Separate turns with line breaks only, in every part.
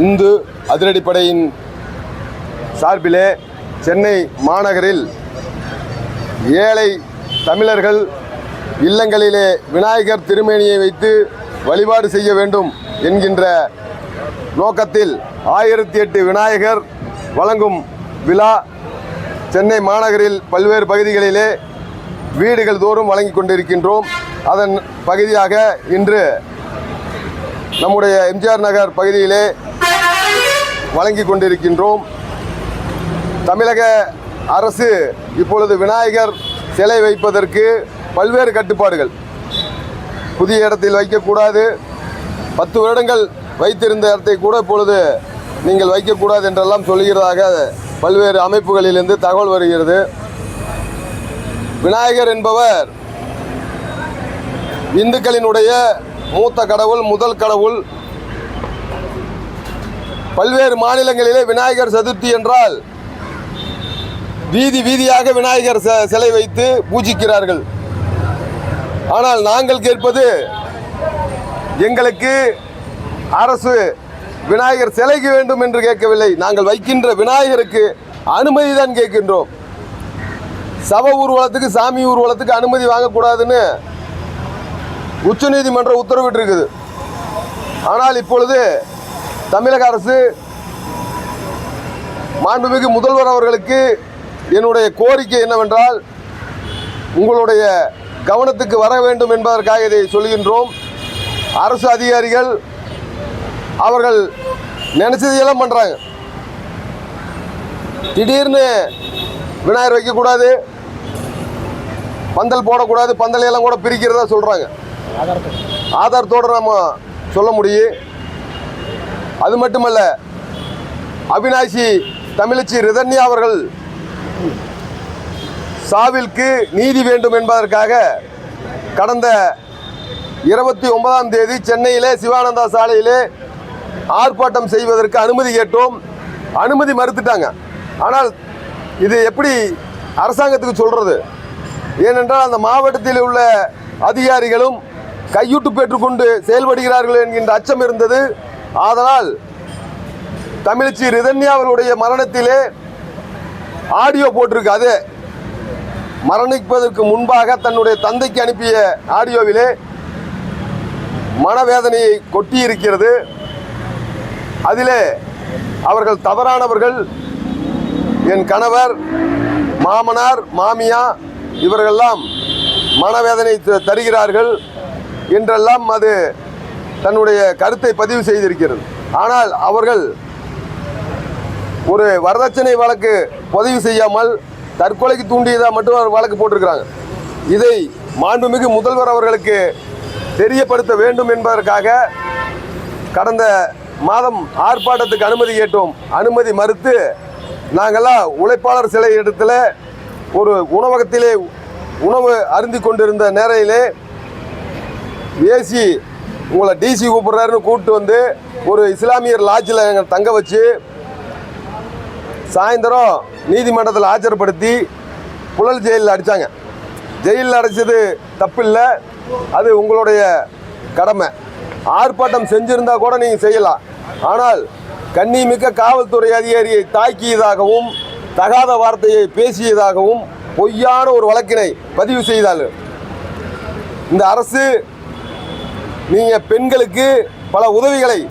இந்து அதிரடிப்படையின் சார்பிலே சென்னை மாநகரில் ஏழை தமிழர்கள் இல்லங்களிலே விநாயகர் திருமேனியை வைத்து வழிபாடு செய்ய வேண்டும் என்கின்ற நோக்கத்தில் ஆயிரத்தி எட்டு விநாயகர் வழங்கும் விழா சென்னை மாநகரில் பல்வேறு பகுதிகளிலே வீடுகள் தோறும் வழங்கி கொண்டிருக்கின்றோம். அதன் பகுதியாக இன்று நம்முடைய எம்ஜிஆர் நகர் பகுதியிலே வழங்கி கொண்டிருக்கின்றோம். தமிழக அரசு இப்பொழுது விநாயகர் சிலை வைப்பதற்கு பல்வேறு கட்டுப்பாடுகள். புதிய இடத்தில் வைக்கக்கூடாது. பத்து வருடங்கள் வைத்திருந்த இடத்தை கூட இப்பொழுது நீங்கள் வைக்கக்கூடாது என்றெல்லாம் சொல்கிறதாக பல்வேறு அமைப்புகளிலிருந்து தகவல் வருகிறது. விநாயகர் என்பவர் இந்துக்களினுடைய மூத்த கடவுள் முதல் கடவுள் பல்வேறு மாநிலங்களிலே விநாயகர் சதுர்த்தி என்றால் வீதி வீதியாக விநாயகர் ச- சிலை வைத்து பூஜிக்கிறார்கள். ஆனால் நாங்கள் கேட்பது எங்களுக்கு அரசு விநாயகர் சிலைக்கு வேண்டும் என்று கேட்கவில்லை. நாங்கள் வைக்கின்ற விநாயகருக்கு அனுமதி தான் கேட்கின்றோம். சப ஊர்வலத்துக்கு சாமி ஊர்வலத்துக்கு அனுமதி வாங்கக்கூடாதுன்னு உச்சநீதிமன்றம் உத்தரவிட்டிருக்குது. ஆனால் இப்பொழுது தமிழக அரசு மாண்புமிகு முதல்வர் அவர்களுக்கு என்னுடைய கோரிக்கை என்னவென்றால் உங்களுடைய கவனத்துக்கு வர வேண்டும் என்பதற்காக இதை சொல்கின்றோம். அரசு அதிகாரிகள் அவர்கள் நினைச்சதையெல்லாம் பண்ணுறாங்க திடீர்னு விநாயகர் வைக்கக்கூடாது பந்தல் போடக்கூடாது பந்தல் எல்லாம் கூட பிரிக்கிறதா சொல்கிறாங்க ஆதாரத்தோடு. நம்ம சொல்ல முடியும். அது மட்டுமல்ல அவினாசி தமிழச்சி ரிதன்யா அவர்கள் சாவிற்கு நீதி வேண்டும் என்பதற்காக கடந்த இருபத்தி ஒன்பதாம் தேதி சென்னையிலே சிவானந்தா சாலையிலே ஆர்ப்பாட்டம் செய்வதற்கு அனுமதி கேட்டோம். அனுமதி மறுத்துட்டாங்க. ஆனால் இது எப்படி அரசாங்கத்துக்கு சொல்கிறது ஏனென்றால் அந்த மாவட்டத்தில் உள்ள அதிகாரிகளும் கையூட்டு பெற்றுக்கொண்டு செயல்படுகிறார்கள் என்கின்ற அச்சம் இருந்தது. ஆதலால் தமிழச்சி ரிதன்யா அவர்களுடைய மரணத்திலே ஆடியோ போட்டிருக்கு அது மரணிப்பதற்கு முன்பாக தன்னுடைய தந்தைக்கு அனுப்பிய ஆடியோவிலே மனவேதனையை கொட்டி இருக்கிறது அதிலே அவர்கள் தவறானவர்கள் என் கணவர் மாமனார் மாமியா இவர்களெல்லாம் மனவேதனை த- தருகிறார்கள் என்றெல்லாம் அது தன்னுடைய கருத்தை பதிவு செய்திருக்கிறது. ஆனால் அவர்கள் ஒரு வரதட்சணை வழக்கு பதிவு செய்யாமல் தற்கொலைக்கு தூண்டியதாக மட்டும் வழக்கு போட்டிருக்கிறாங்க. இதை மாண்புமிகு முதல்வர் அவர்களுக்கு தெரியப்படுத்த வேண்டும் என்பதற்காக கடந்த மாதம் ஆர்ப்பாட்டத்துக்கு அனுமதி கேட்டோம். அனுமதி மறுத்து நாங்கள்லாம் உழைப்பாளர் சிலை இடத்துல ஒரு உணவகத்திலே உணவு அருந்தி கொண்டிருந்த நேரையிலே ஏசி உங்களை டிசி கூப்பிட்றாருன்னு கூப்பிட்டு வந்து ஒரு இஸ்லாமியர் லாட்ஜில் எங்களை தங்க வச்சு சாயந்தரம் நீதிமன்றத்தில் ஆஜர்படுத்தி புழல் ஜெயிலில் அடித்தாங்க ஜெயிலில் அடைச்சது தப்பில்லை. அது உங்களுடைய கடமை. ஆர்ப்பாட்டம் செஞ்சுருந்தா கூட நீங்கள் செய்யலாம். ஆனால் கண்ணிமிக்க காவல்துறை அதிகாரியை தாக்கியதாகவும் தகாத வார்த்தையை பேசியதாகவும் பொய்யான ஒரு வழக்கினை பதிவு செய்தால் இந்த அரசு நீங்கள் பெண்களுக்கு பல உதவிகளை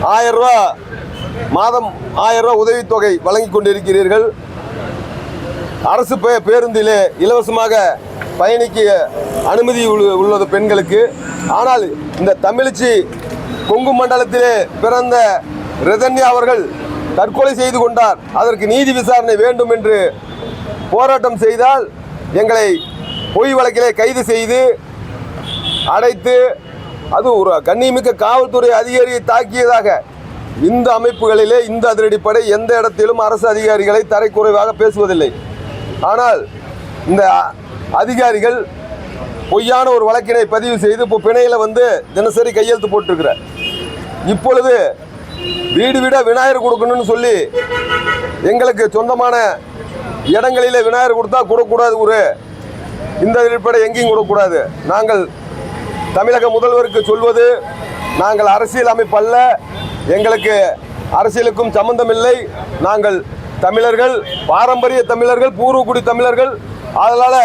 ஆயிரம் ரூபா மாதம் ஆயிரம் ரூபா உதவித்தொகை வழங்கி கொண்டிருக்கிறீர்கள். அரசு பே பேருந்திலே இலவசமாக பயணிக்க அனுமதி உள்ள- உள்ளது பெண்களுக்கு. ஆனால் இந்த தமிழிச்சி கொங்கு மண்டலத்திலே பிறந்த ரிதன்யா அவர்கள் தற்கொலை செய்து கொண்டார். அதற்கு நீதி விசாரணை வேண்டும் என்று போராட்டம் செய்தால் எங்களை பொய் வழக்கிலே கைது செய்து அடைத்து அது ஒரு கண்ணிமிக்க காவல்துறை அதிகாரியை தாக்கியதாக இந்த அமைப்புகளிலே இந்த அதிரடிப்படை எந்த இடத்திலும் அரசு அதிகாரிகளை தரைக்குறைவாக பேசுவதில்லை. ஆனால் இந்த அதிகாரிகள் பொய்யான ஒரு வழக்கினை பதிவு செய்து இப்போ பிணையில் வந்து தினசரி கையெழுத்து போட்டிருக்கிறார். இப்பொழுது வீடு வீட விநாயகர் கொடுக்கணும்னு சொல்லி எங்களுக்கு சொந்தமான இடங்களிலே விநாயகர் கொடுத்தா கொடுக்கக்கூடாது ஒரு இந்த அடிப்படை எங்கேயும் கொடுக்கக்கூடாது. நாங்கள் தமிழக முதல்வருக்கு சொல்வது நாங்கள் அரசியல் அமைப்பல்ல எங்களுக்கு அரசியலுக்கும் சம்பந்தமில்லை நாங்கள் தமிழர்கள் பாரம்பரிய தமிழர்கள் பூர்வக்குடி தமிழர்கள். அதனால்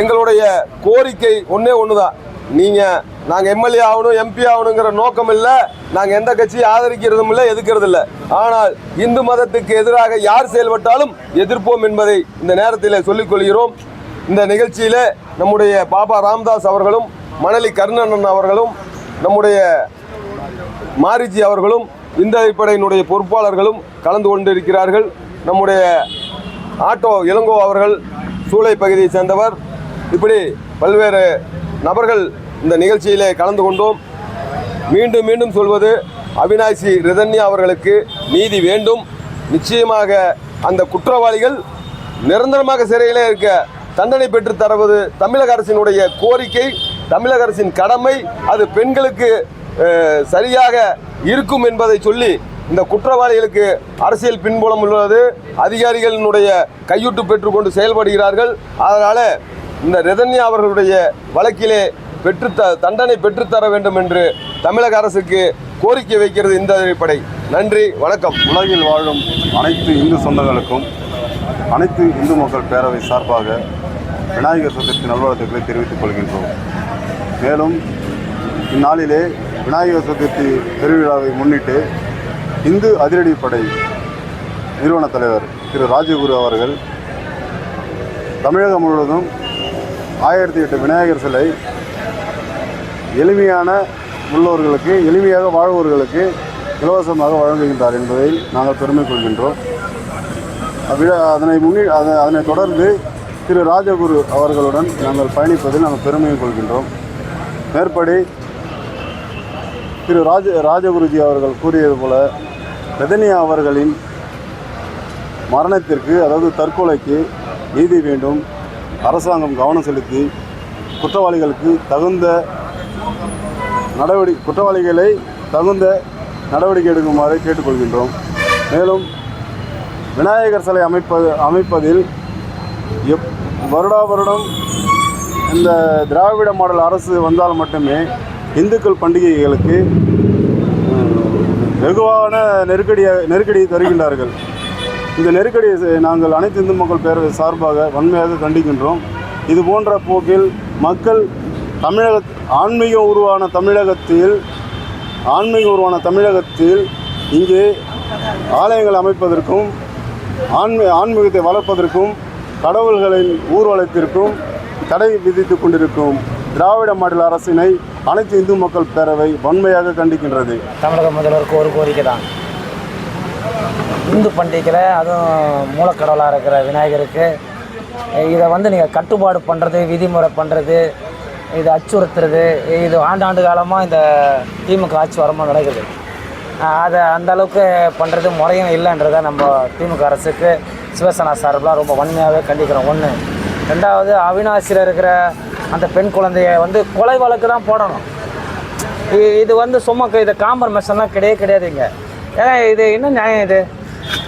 எங்களுடைய கோரிக்கை ஒன்றே ஒன்று தான் நீங்கள் நாங்கள் எம்எல்ஏ ஆகணும் எம்பி ஆகணுங்கிற நோக்கம் இல்லை. நாங்கள் எந்த கட்சியை ஆதரிக்கிறதும் இல்லை எதிர்க்கிறதும் இல்லை. ஆனால் இந்து மதத்துக்கு எதிராக யார் செயல்பட்டாலும் எதிர்ப்போம் என்பதை இந்த நேரத்தில் சொல்லிக்கொள்கிறோம் இந்த நிகழ்ச்சியில் நம்முடைய பாபா ராம்தாஸ் அவர்களும் மணலி கருணன் அவர்களும் நம்முடைய மாரிஜி அவர்களும் இந்த அடிப்படையினுடைய பொறுப்பாளர்களும் கலந்து கொண்டிருக்கிறார்கள். நம்முடைய ஆட்டோ இளங்கோ அவர்கள் சூளை பகுதியை சேர்ந்தவர். இப்படி பல்வேறு நபர்கள் இந்த நிகழ்ச்சியிலே கலந்து கொண்டோம். மீண்டும் மீண்டும் சொல்வது அவினாசி ரிதன்யா அவர்களுக்கு நீதி வேண்டும். நிச்சயமாக அந்த குற்றவாளிகள் நிரந்தரமாக சிறையிலே இருக்க தண்டனை பெற்று தருவது தமிழக அரசினுடைய கோரிக்கை தமிழக அரசின் கடமை அது பெண்களுக்கு சரியாக இருக்கும் என்பதை சொல்லி இந்த குற்றவாளிகளுக்கு அரசியல் பின்புலம் உள்ளது. அதிகாரிகளினுடைய கையூட்டு பெற்றுக்கொண்டு செயல்படுகிறார்கள். அதனால் இந்த ரெதன்யா அவர்களுடைய வழக்கிலே பெற்று த தண்டனை பெற்றுத்தர வேண்டும் என்று தமிழக அரசுக்கு கோரிக்கை வைக்கிறது இந்த அடிப்படை. நன்றி வணக்கம்.
உலகில் வாழும் அனைத்து இந்து சொந்தங்களுக்கும் அனைத்து இந்து மக்கள் பேரவை சார்பாக விநாயகர் சதுர்த்தி நல்வாழ்த்துக்களை தெரிவித்துக் கொள்கின்றோம். மேலும் இந்நாளிலே விநாயகர் சதுர்த்தி பெருவிழாவை முன்னிட்டு இந்து அதிரடிப்படை நிறுவன தலைவர் திரு ராஜகுரு அவர்கள் தமிழகம் முழுவதும் ஆயிரத்தி எட்டு விநாயகர் சிலை எளிமையான உள்ளவர்களுக்கு எளிமையாக வாழ்வோர்களுக்கு இலவசமாக வழங்குகின்றார் என்பதை நாங்கள் பெருமை கொள்கின்றோம். அதனை முன்னி அதை அதனை தொடர்ந்து திரு ராஜகுரு அவர்களுடன் நாங்கள் பயணிப்பதில் நாங்கள் பெருமை கொள்கின்றோம். மேற்படி திரு ராஜ ராஜகுருஜி அவர்கள் கூறியது போல ரதனியா அவர்களின் மரணத்திற்கு அதாவது தற்கொலைக்கு நீதி வேண்டும். அரசாங்கம் கவனம் செலுத்தி குற்றவாளிகளுக்கு தகுந்த நடவடிக்கை குற்றவாளிகளை தகுந்த நடவடிக்கை எடுக்குமாறு கேட்டுக்கொள்கின்றோம். மேலும் விநாயகர் சிலை அமைப்பது அமைப்பதில் எப் வருடா வருடம் இந்த திராவிட மாடல் அரசு வந்தால் மட்டுமே இந்துக்கள் பண்டிகைகளுக்கு வெகுவான நெருக்கடியை நெருக்கடியை தருகின்றார்கள். இந்த நெருக்கடியை நாங்கள் அனைத்து இந்து மக்கள் பேரவை சார்பாக வன்மையாக கண்டிக்கின்றோம். இது போன்ற போக்கில் மக்கள் தமிழக ஆன்மீகம் உருவான தமிழகத்தில் ஆன்மீக உருவான தமிழகத்தில் இங்கே ஆலயங்கள் அமைப்பதற்கும் ஆன்மீ ஆன்மீகத்தை வளர்ப்பதற்கும் கடவுள்களின் ஊர்வலத்திற்கும் தடை விதித்துக் கொண்டிருக்கும் திராவிட மாடல் அரசினை அனைத்து இந்து மக்கள் பேரவை வன்மையாக கண்டிக்கின்றது.
தமிழக முதல்வருக்கு ஒரு கோரிக்கை தான். இந்து பண்டிகையில் அதுவும் மூலக்கடவுளாக இருக்கிற விநாயகருக்கு இதை வந்து நீங்கள் கட்டுப்பாடு பண்ணுறது விதிமுறை பண்ணுறது இது அச்சுறுத்துறது இது ஆண்டாண்டு காலமாக இந்த திமுக ஆட்சி வரமாக நடக்குது. அதை அந்த அளவுக்கு பண்ணுறது முறையும் இல்லைன்றதை நம்ம திமுக அரசுக்கு சிவசேனா சார்பில் ரொம்ப வன்மையாகவே கண்டிக்கிறோம். ஒன்று ரெண்டாவது அவினாசியில் இருக்கிற அந்த பெண் குழந்தைய வந்து கொலை வழக்கு தான் போடணும். இது வந்து சும்மா க- இது காம்ப்ரமைஸ்லாம் கிடையவே கிடையாதுங்க ஏன்னா இது என்ன நியாயம் இது?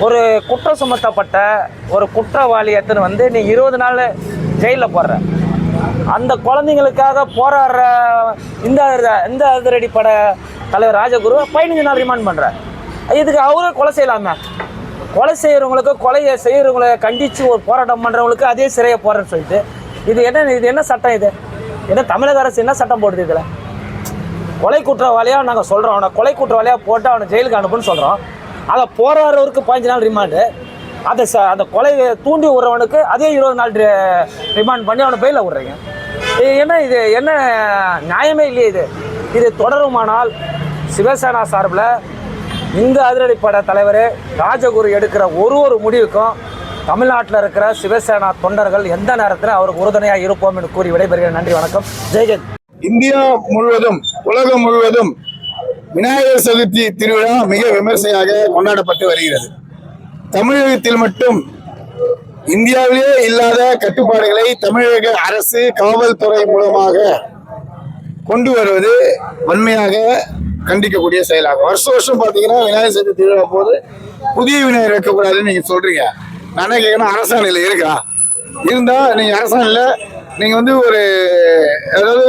ஒரு குற்றம் சுமத்தப்பட்ட ஒரு குற்றவாளி எத்தனை வந்து நீ இருபது நாள் ஜெயிலில் போடுற. அந்த குழந்தைங்களுக்காக போராடுற இந்த இந்த அதிரடிப்பட தலைவர் ராஜகுரு பதினஞ்சு நாள் ரிமாண்ட் பண்ணுற இதுக்கு அவரும் கொலை செய்யலாமே. கொலை செய்கிறவங்களுக்கு கொலையை செய்கிறவங்களை கண்டித்து ஒரு போராட்டம் பண்ணுறவங்களுக்கு அதே சிறையை போடுறேன்னு சொல்லிட்டு இது என்ன இது என்ன சட்டம் இது? என்ன தமிழக அரசு என்ன சட்டம் போடுது இதில்? கொலை குற்றவாளியாக நாங்கள் சொல்கிறோம் அவனை கொலை குற்றவாளியாக போட்டு அவனை ஜெயிலுக்கு அனுப்புன்னு சொல்கிறோம் அதை போராடுறவருக்கு பதினஞ்சு நாள் ரிமாண்டு அதை ச அந்த கொலையை தூண்டி விடுறவனுக்கு அதே இருபது நாள் ரிமாண்ட் பண்ணி அவனை பெயிலில் விட்றீங்க. இது என்ன இது என்ன நியாயமே இல்லையே இது? இது தொடருமானால் சிவசேனா சார்பில் இந்த அதிரடிப்பட தலைவர் ராஜகுரு எடுக்கிற ஒரு ஒரு முடிவுக்கும் தமிழ்நாட்டில் இருக்கிற சிவசேனா தொண்டர்கள் எந்த நேரத்தில் அவருக்கு உறுதுணையாக இருப்போம் என்று கூறி விடைபெறுகிறேன். நன்றி வணக்கம். ஜெய்ஹிந்த்
இந்தியா முழுவதும் உலகம் முழுவதும் விநாயகர் சதுர்த்தி திருவிழா மிக விமர்சையாக கொண்டாடப்பட்டு வருகிறது. தமிழகத்தில் மட்டும் இந்தியாவிலேயே இல்லாத கட்டுப்பாடுகளை தமிழக அரசு காவல்துறை மூலமாக கொண்டு வருவது வன்மையாக கண்டிக்கக்கூடிய செயலாகும். வருஷம் வருஷம் பார்த்தீங்கன்னா விநாயகர் சதுர்த்தி திருவிழா போது புதிய விநாயகர் வைக்கக்கூடாதுன்னு நீங்க சொல்றீங்க. நான் என்ன கேட்கணும் அரசாணையில் இருக்கா? இருந்தா நீங்க அரசாணையில் நீங்க வந்து ஒரு அதாவது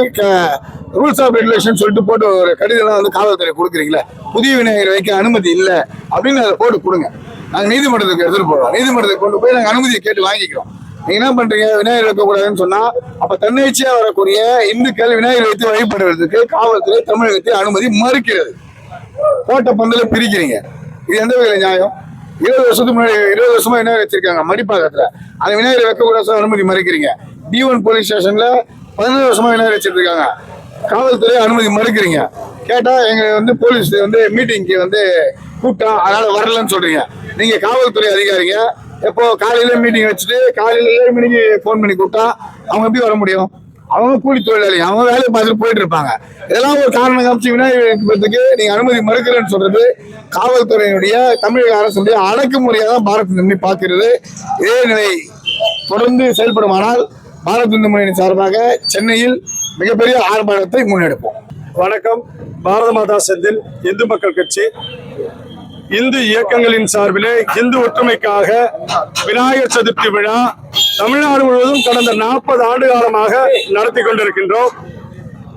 ரூல்ஸ் ஆஃப் ரெகுலேஷன் சொல்லிட்டு போட்டு ஒரு கடிதம் வந்து காவல்துறை கொடுக்குறீங்களே புதிய விநாயகர் வைக்க அனுமதி இல்லை அப்படின்னு அதை போட்டு கொடுங்க. நாங்கள் நீதிமன்றத்துக்கு எடுத்துகிட்டு போகிறோம் நீதிமன்றத்துக்கு கொண்டு போய் நாங்கள் அனுமதியை கேட்டு வாங்கிக்கிறோம். என்ன பண்றீங்க? விநாயகர் வைக்கக்கூடாதுன்னு சொன்னா அப்ப தன்னிச்சையா வரக்கூடிய இந்துக்கள் விநாயகர் வைத்து வழிபடுறதுக்கு காவல்துறை தமிழகத்தை அனுமதி மறுக்கிறது. போட்ட பந்தல பிரிக்கிறீங்க. இது எந்த வகையில நியாயம்? இருபது வருஷத்துக்கு முன்னாடி இருபது வருஷமா விநாயகர் வச்சிருக்காங்க மடிப்பாக்கத்துல. அந்த விநாயகர் வைக்கக்கூடாது அனுமதி மறுக்கிறீங்க. டி ஒன் போலீஸ் ஸ்டேஷன்ல பதினேழு வருஷமா விநாயகர் வச்சிட்டு இருக்காங்க காவல்துறை அனுமதி மறுக்கிறீங்க. கேட்டா எங்க வந்து போலீஸ் வந்து மீட்டிங்க்கு வந்து கூட்டம் அதனால வரலன்னு சொல்றீங்க. நீங்க காவல்துறை அதிகாரிங்க. எப்போ காலையில மீட்டிங் வச்சுட்டு காலையில ஏழு மணிக்கு ஃபோன் பண்ணி கூப்பிட்டா அவங்க எப்படி வர முடியும்? அவங்க கூலி தொழிலாளி அவங்க வேலையை பார்த்துட்டு போயிட்டு இருப்பாங்க. இதெல்லாம் ஒரு காரணம் காமிச்சு விநாயகர் நீங்க அனுமதி மறுக்கிறேன்னு சொல்றது காவல்துறையினுடைய தமிழக அரசுடைய அடக்குமுறையாக தான் பாரத் நம்பி பார்க்கிறது. இதே நிலை தொடர்ந்து செயல்படுமானால் பாரத் இந்து முன்னணி சார்பாக சென்னையில் மிகப்பெரிய ஆர்ப்பாட்டத்தை முன்னெடுப்போம்.
வணக்கம். பாரத மாதா செந்தில் இந்து மக்கள் கட்சி. இந்து இயக்கங்களின் சார்பிலே இந்து ஒற்றுமைக்காக விநாயகர் சதுர்த்தி விழா தமிழ்நாடு முழுவதும் கடந்த நாற்பது ஆண்டு காலமாக நடத்தி கொண்டிருக்கின்றோம்.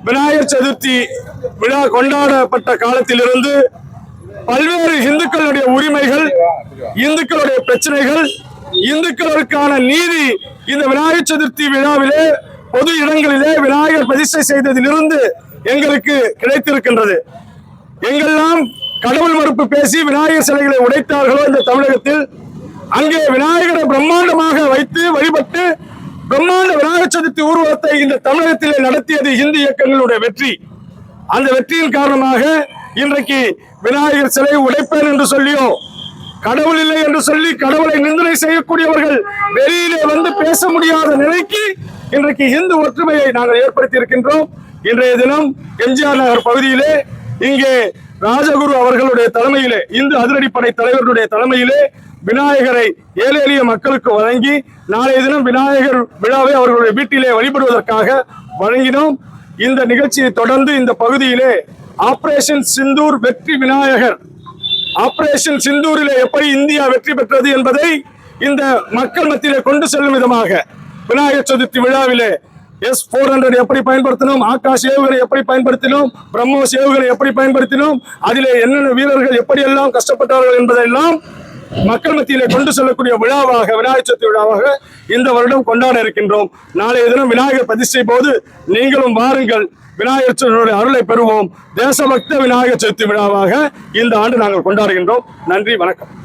விநாயகர் சதுர்த்தி விழா கொண்டாடப்பட்ட காலத்திலிருந்து பல்வேறு இந்துக்களுடைய உரிமைகள் இந்துக்களுடைய பிரச்சனைகள் இந்துக்களுக்கான நீதி இந்த விநாயகர் சதுர்த்தி விழாவிலே பொது இடங்களிலே விநாயகர் பிரதிஷ்டை செய்ததிலிருந்து எங்களுக்கு கிடைத்திருக்கின்றது. எங்கெல்லாம் கடவுள் மறுப்பு பேசி விநாயகர் சிலைகளை உடைத்தார்களோ இந்த தமிழகத்தில் அங்கே விநாயகரை பிரம்மாண்டமாக வைத்து வழிபட்டு பிரம்மாண்ட விநாயகர் சதுர்த்தி ஊர்வலத்தை இந்த தமிழகத்திலே நடத்தியது இந்து இயக்கங்களுடைய வெற்றி. அந்த வெற்றியின் காரணமாக இன்றைக்கு விநாயகர் சிலையை உடைப்பேன் என்று சொல்லியோ கடவுள் இல்லை என்று சொல்லி கடவுளை நிந்தனை செய்யக்கூடியவர்கள் வெளியிலே வந்து பேச முடியாத நிலைக்கு இன்றைக்கு இந்து ஒற்றுமையை நாங்கள் ஏற்படுத்தி இருக்கின்றோம் இன்றைய தினம் எம்ஜிஆர் நகர் பகுதியிலே இங்கே ராஜகுரு அவர்களுடைய தலைமையிலே இந்து அதிரடிப்படை தலைவர்களுடைய தலைமையிலே விநாயகரை ஏழை எளிய மக்களுக்கு வழங்கி நாளைய தினம் விநாயகர் விழாவை அவர்களுடைய வீட்டிலே வழிபடுவதற்காக வழங்கினோம். இந்த நிகழ்ச்சியை தொடர்ந்து இந்த பகுதியிலே ஆபரேஷன் சிந்தூர் வெற்றி விநாயகர் ஆபரேஷன் சிந்தூரிலே எப்படி இந்தியா வெற்றி பெற்றது என்பதை இந்த மக்கள் மத்தியிலே கொண்டு செல்லும் விதமாக விநாயகர் சதுர்த்தி விழாவிலே எஸ் போர் ஹண்ட்ரட் எப்படி பயன்படுத்தினோம்? ஆகாஷ் ஏவுகணை எப்படி பயன்படுத்தினோம்? பிரம்மோஸ் ஏவுகணை எப்படி பயன்படுத்தினோம்? அதிலே என்னென்ன வீரர்கள் எப்படியெல்லாம் கஷ்டப்பட்டார்கள் என்பதெல்லாம் மக்கள் மத்தியிலே கொண்டு செல்லக்கூடிய விழாவாக விநாயகர் சதுர்த்தி விழாவாக இந்த வருடம் கொண்டாட இருக்கின்றோம். நாளைய தினம் விநாயகர் பிரதிஷ்டை போது நீங்களும் வாருங்கள். விநாயகர் சதுர்த்தியுடைய அருளை பெறுவோம். தேசபக்த விநாயகர் சதுர்த்தி விழாவாக இந்த ஆண்டு நாங்கள் கொண்டாடுகின்றோம். நன்றி வணக்கம்.